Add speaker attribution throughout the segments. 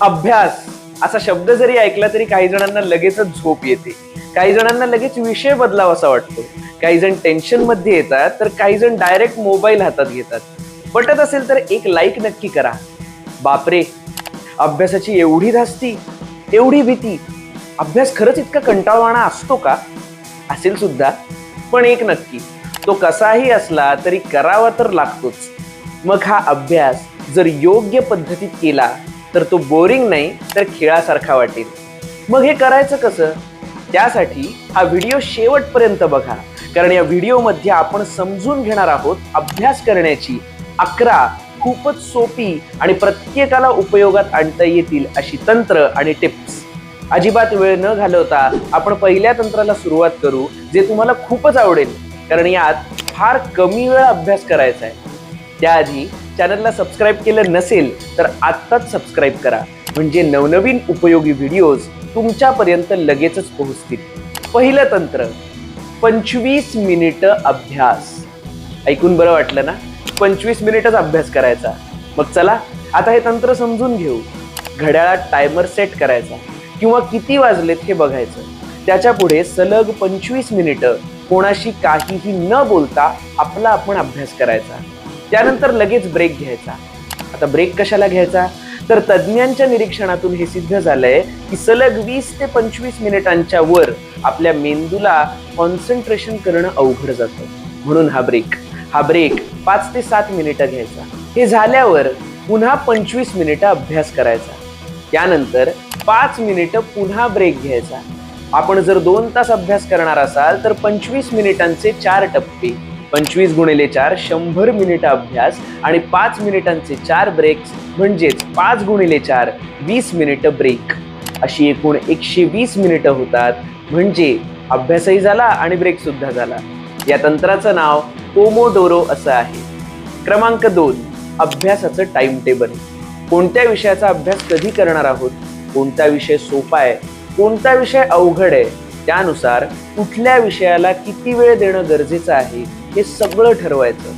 Speaker 1: अभ्यास. असा शब्द जरी ऐकला तरी काही जणांना लगेचच झोप येते. काही जणांना लगेच विषय बदलावासा वाटतो. काही जण टेन्शनमध्ये येतात तर काही जण डायरेक्ट मोबाईल हातात घेतात. पटत असेल तर एक लाईक नक्की करा. बापरे! अभ्यासाची एवढी धास्ती एवढी भीती. अभ्यास खरंच इतका कंटाळवाणा असतो का? असेल सुद्धा पण एक नक्की. तो कसाही असला तरी करावा तर लागतोच. मग हा अभ्यास जर योग्य पद्धतीत केला तर तो बोरिंग नाही तर खेळासारखा वाटेल. मग हे करायचं कसं? त्यासाठी हा व्हिडिओ शेवटपर्यंत बघा. कारण या व्हिडिओमध्ये आपण समजून घेणार आहोत अभ्यास करण्याची. अकरा खूपच सोपी आणि प्रत्येकाला उपयोगात आणता येतील अशी तंत्र आणि टिप्स अजिबात वेळ न घालवता आपण पहिल्या तंत्राला सुरुवात करू जे तुम्हाला खूपच आवडेल. कारण यात फार कमी वेळ अभ्यास करायचा आहे. त्याआधी चॅनलला सबस्क्राईब केलं नसेल तर आत्ताच सबस्क्राईब करा. म्हणजे नवनवीन उपयोगी व्हिडिओज तुमच्यापर्यंत लगेचच पोहोचतील. पहिलं तंत्र पंचवीस मिनिटं अभ्यास. ऐकून बरं वाटलं ना? पंचवीस मिनिटच अभ्यास करायचा. मग चला आता हे तंत्र समजून घेऊ. घड्याळात टायमर सेट करायचा. किंवा किती वाजलेत हे बघायचं. त्याच्या पुढे सलग पंचवीस मिनिटं कोणाशी काहीही न बोलता आपला आपण अभ्यास करायचा. त्यानंतर लगेच ब्रेक घ्यायचा. आता ब्रेक कशाला घ्यायचा? तर तज्ज्ञांच्या निरीक्षणातून हे सिद्ध झालंय की सलग वीस ते पंचवीस मिनिटांच्या वर आपल्या मेंदूला कॉन्सन्ट्रेशन करणं अवघड जातं. म्हणून हा ब्रेक हा ब्रेक पाच ते सात मिनिटं घ्यायचा. हे झाल्यावर पुन्हा पंचवीस मिनिटं अभ्यास करायचा. त्यानंतर पाच मिनिटं पुन्हा ब्रेक घ्यायचा. आपण जर दोन तास अभ्यास करणार असाल तर पंचवीस मिनिटांचे चार टप्पे. पंचवीस गुणिले चार शंभर मिनिटं अभ्यास आणि पाच मिनिटांचे चार ब्रेक्स म्हणजेच पाच गुणिले चार वीस मिनिटं ब्रेक अशी एकूण एकशे वीस मिनिटं होतात. म्हणजे अभ्यासही झाला आणि ब्रेक सुद्धा झाला. या तंत्राचं नाव कोमोडोरो असं आहे. क्रमांक दोन अभ्यासाचं टाइम टेबल कोणत्या विषयाचा अभ्यास कधी करणार आहोत? कोणता विषय सोपा आहे? कोणता विषय अवघड आहे? त्यानुसार कुठल्या विषयाला किती वेळ देणं गरजेचं आहे? हे सगळं ठरवायचं.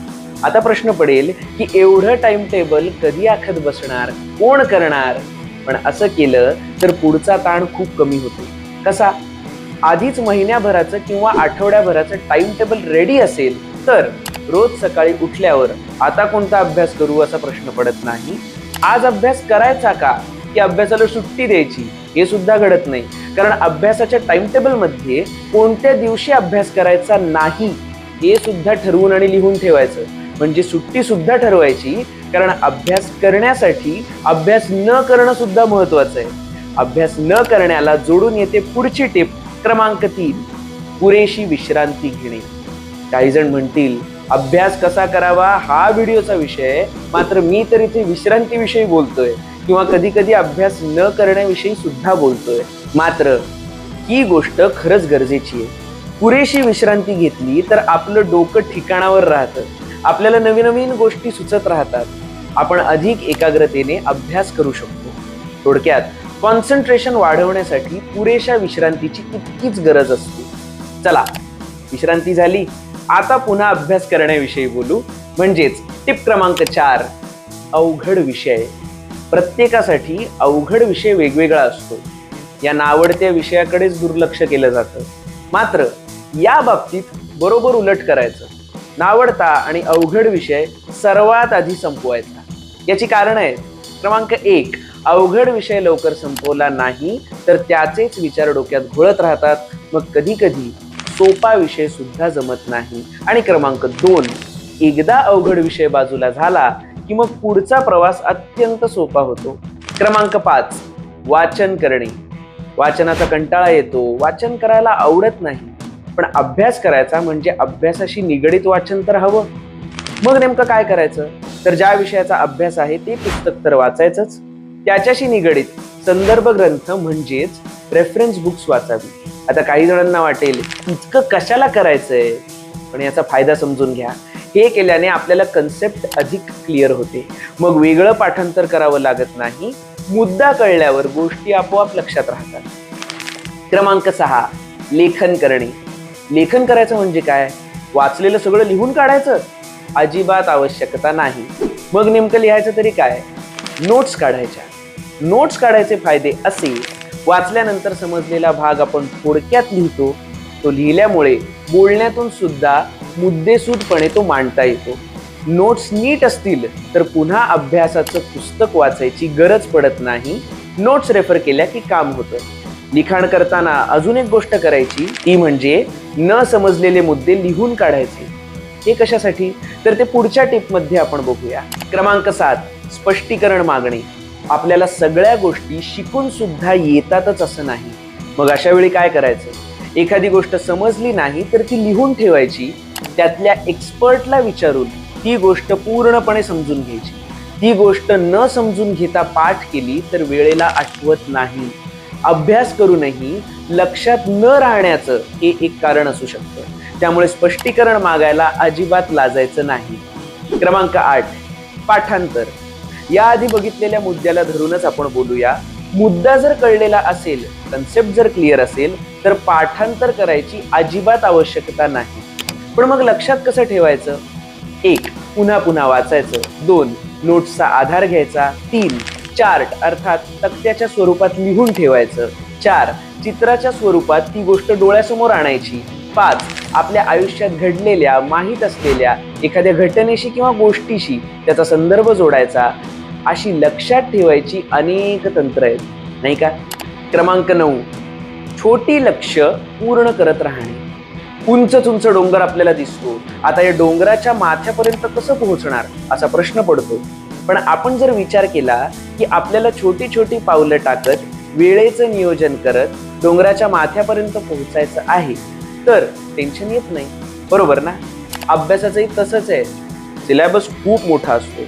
Speaker 1: आता प्रश्न पडेल की एवढं टाइम टेबल कधी आखत बसणार? कोण करणार? पण असं केलं तर पुढचा ताण खूप कमी होतो. कसा? आधीच महिन्याभराचं किंवा आठवड्याभराचं टाइम टेबल रेडी असेल तर रोज सकाळी उठल्यावर आता कोणता अभ्यास करू असा प्रश्न पडत नाही? आज अभ्यास करायचा का? की अभ्यासाला सुट्टी द्यायची? हे सुद्धा घडत नाही. कारण अभ्यासाच्या टाइम टेबलमध्ये कोणत्या दिवशी अभ्यास करायचा नाही? हे सुद्धा ठरवून आणि लिहून ठेवायचं. म्हणजे सुट्टी सुद्धा ठरवायची कारण अभ्यास करण्यासाठी अभ्यास न करणं सुद्धा महत्वाचं आहे. अभ्यास न करण्याला जोडून येते पुढची टिप क्रमांक तीन पुरेशी विश्रांती घेणे. काही जण म्हणतील अभ्यास कसा करावा? हा व्हिडिओचा विषय आहे. मात्र मी तर इथे विश्रांतीविषयी बोलतोय किंवा कधी कधी अभ्यास न करण्याविषयी सुद्धा बोलतोय. मात्र ही गोष्ट खरंच गरजेची आहे. पुरेशी विश्रांती घेतली तर आपलं डोकं ठिकाणावर राहतं. आपल्याला नवीन नवीन गोष्टी सुचत राहतात. आपण अधिक एकाग्रतेने अभ्यास करू शकतो. थोडक्यात कॉन्सन्ट्रेशन वाढवण्यासाठी पुरेशा विश्रांतीची इतकीच गरज असते. चला विश्रांती झाली. आता पुन्हा अभ्यास करण्याविषयी बोलू. म्हणजेच टिप क्रमांक चार अवघड विषय. प्रत्येकासाठी अवघड विषय वेगवेगळा असतो. या नावडत्या विषयाकडेच दुर्लक्ष केलं जातं. मात्र या बाबतीत बरोबर उलट करायचं. नावडता आणि अवघड विषय सर्वात आधी संपवायचा. याची कारण आहेत. क्रमांक एक अवघड विषय लवकर संपवला नाही तर त्याचेच विचार डोक्यात घोळत राहतात. मग कधी कधी सोपा विषय सुद्धा जमत नाही. आणि क्रमांक दोन एकदा अवघड विषय बाजूला झाला की मग पुढचा प्रवास अत्यंत सोपा होतो. क्रमांक पाच वाचन करणे. वाचनाचा कंटाळा येतो. वाचन करायला आवडत नाही. पण अभ्यास करायचा म्हणजे अभ्यासाशी निगडीत वाचन तर हवं. मग नेमकं काय करायचं? तर ज्या विषयाचा अभ्यास आहे ते पुस्तक तर वाचायचंच. त्याच्याशी निगडीत संदर्भ ग्रंथ म्हणजेच रेफरन्स बुक्स वाचावी. आता काही जणांना वाटेल इतकं कशाला करायचंय? पण याचा फायदा समजून घ्या. हे केल्याने आपल्याला कन्सेप्ट अधिक क्लिअर होते. मग वेगळं पाठांतर करावं लागत नाही. मुद्दा कळल्यावर गोष्टी आपोआप लक्षात राहतात. क्रमांक सहा लेखन करणे. लेखन करायचं म्हणजे काय? वाचलेलं सगळं लिहून काढायचं? अजिबात आवश्यकता नाही. मग नेमकं लिहायचं तरी काय? नोट्स काढायच्या. नोट्स काढायचे फायदे असे वाचल्यानंतर समजलेला भाग आपण थोडक्यात लिहितो. तो लिहिल्यामुळे बोलण्यातून सुद्धा मुद्देसूदपणे तो मांडता येतो. नोट्स नीट असतील तर पुन्हा अभ्यासाचं पुस्तक वाचायची गरज पडत नाही. नोट्स रेफर केल्या की काम होतं. लिखाण करताना अजून एक गोष्ट करायची ती म्हणजे न समजलेले मुद्दे लिहून काढायचे. हे कशासाठी? तर ते पुढच्या टिपमध्ये आपण बघूया. क्रमांक सात स्पष्टीकरण मागणे. आपल्याला सगळ्या गोष्टी शिकून सुद्धा येतातच असं नाही. मग अशा वेळी काय करायचं? एखादी गोष्ट समजली नाही तर ती लिहून ठेवायची त्यातल्या एक्सपर्टला विचारून ती गोष्ट पूर्णपणे समजून घ्यायची. ती गोष्ट न समजून घेता पाठ केली तर वेळेला आठवत नाही. अभ्यास करूनही लक्षात न राहण्याचं हे एक कारण असू शकतं. त्यामुळे स्पष्टीकरण मागायला अजिबात लाजायचं नाही. क्रमांक आठ पाठांतर. याआधी बघितलेल्या मुद्द्याला धरूनच आपण बोलूया. मुद्दा जर कळलेला असेल कन्सेप्ट जर क्लिअर असेल तर पाठांतर करायची अजिबात आवश्यकता नाही. पण मग लक्षात कसं ठेवायचं? एक पुन्हा पुन्हा वाचायचं. दोन नोट्सचा आधार घ्यायचा. तीन चार्ट अर्थात तक्त्याच्या स्वरूपात लिहून ठेवायचं. चार चित्राच्या स्वरूपात ती गोष्ट डोळ्यासमोर आणायची. पाच आपल्या आयुष्यात घडलेल्या माहीत असलेल्या एखाद्या घटनेशी किंवा गोष्टीशी त्याचा संदर्भ जोडायचा. अशी लक्षात ठेवायची अनेक तंत्र आहेत. नाही का? क्रमांक नऊ छोटी लक्ष पूर्ण करत राहणे. उंच उंच डोंगर आपल्याला दिसतो. आता या डोंगराच्या माथ्यापर्यंत कसं पोहोचणार असा प्रश्न पडतो. पण आपण जर विचार केला की आपल्याला छोटी छोटी पावलं टाकत वेळेचं नियोजन करत डोंगराच्या माथ्यापर्यंत पोहोचायचं आहे तर टेन्शन येत नाही. बरोबर ना? अभ्यासाचंही तसंच आहे. सिलेबस खूप मोठा असतो.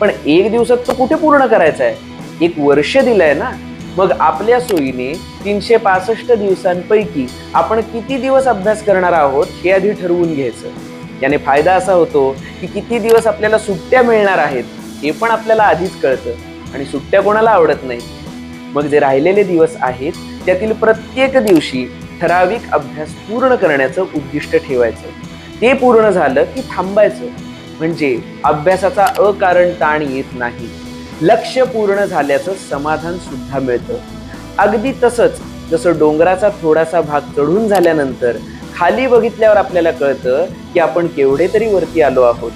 Speaker 1: पण एक दिवसात तो कुठे पूर्ण करायचा आहे? एक वर्ष दिलंय ना? मग आपल्या सोयीने तीनशे पासष्ट दिवसांपैकी आपण किती दिवस अभ्यास करणार आहोत हे आधी ठरवून घ्यायचं. याने फायदा असा होतो की किती दिवस आपल्याला सुट्ट्या मिळणार आहेत हे पण आपल्याला आधीच कळतं आणि सुट्ट्या कोणाला आवडत नाही मग जे राहिलेले दिवस आहेत त्यातील प्रत्येक दिवशी ठराविक अभ्यास पूर्ण करण्याचं उद्दिष्ट ठेवायचं. ते पूर्ण झालं की थांबायचं. म्हणजे अभ्यासाचा अकारण ताण येत नाही. लक्ष पूर्ण झाल्याचं समाधान सुद्धा मिळतं. अगदी तसंच जसं डोंगराचा थोडासा भाग चढून झाल्यानंतर खाली बघितल्यावर आपल्याला कळतं की आपण केवढे तरी वरती आलो आहोत.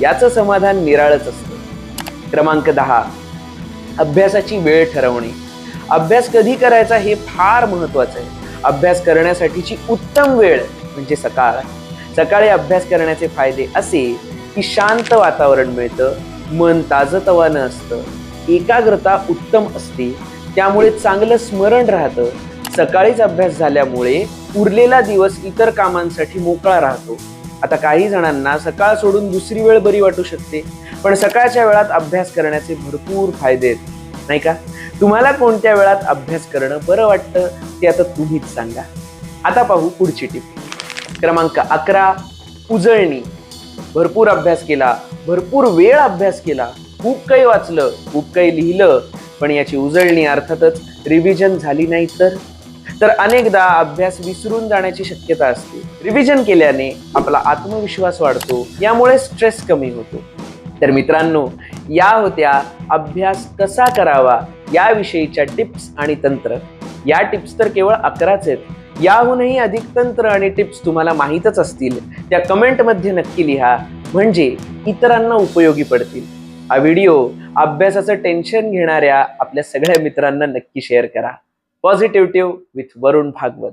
Speaker 1: याचं समाधान निराळच असतं. क्रमांक दहा. अभ्यासाची वेळ ठरवणे. अभ्यास कधी करायचा हे फार महत्वाचं आहे. अभ्यास करण्यासाठीची उत्तम वेळ म्हणजे सकाळ. सकाळी अभ्यास करण्याचे फायदे असे की शांत वातावरण मिळतं मन ताजतवानं असतं एकाग्रता उत्तम असते त्यामुळे चांगलं स्मरण राहतं. सकाळीच अभ्यास झाल्यामुळे उरलेला दिवस इतर कामांसाठी मोकळा राहतो. आता काही जणांना सकाळ सोडून दुसरी वेळ बरी वाटू शकते. पण सकाळच्या वेळात अभ्यास करण्याचे भरपूर फायदे आहेत. नाही का? तुम्हाला कोणत्या वेळात अभ्यास करणं बरं वाटतं ते आता तुम्हीच सांगा. आता पाहू पुढची टिप. क्रमांक अकरा उजळणी. भरपूर अभ्यास केला भरपूर वेळ अभ्यास केला खूप काही वाचलं खूप काही लिहिलं पण याची उजळणी अर्थातच रिव्हिजन झाली नाही तर? तर अनेकदा अभ्यास विसरून जाण्याची शक्यता असते. रिव्हिजन केल्याने आपला आत्मविश्वास वाढतो यामुळे स्ट्रेस कमी होतो. तर मित्रांनो या होत्या अभ्यास कसा करावा याविषयीच्या टिप्स आणि तंत्र. या टिप्स तर केवळ अकराच आहेत. याहूनही अधिक तंत्र आणि टिप्स तुम्हाला माहीतच असतील. त्या कमेंटमध्ये नक्की लिहा. म्हणजे इतरांना उपयोगी पडतील. हा व्हिडिओ अभ्यासाचं टेन्शन घेणाऱ्या आपल्या सगळ्या मित्रांना नक्की शेअर करा. Positive with Varun Bhagwat.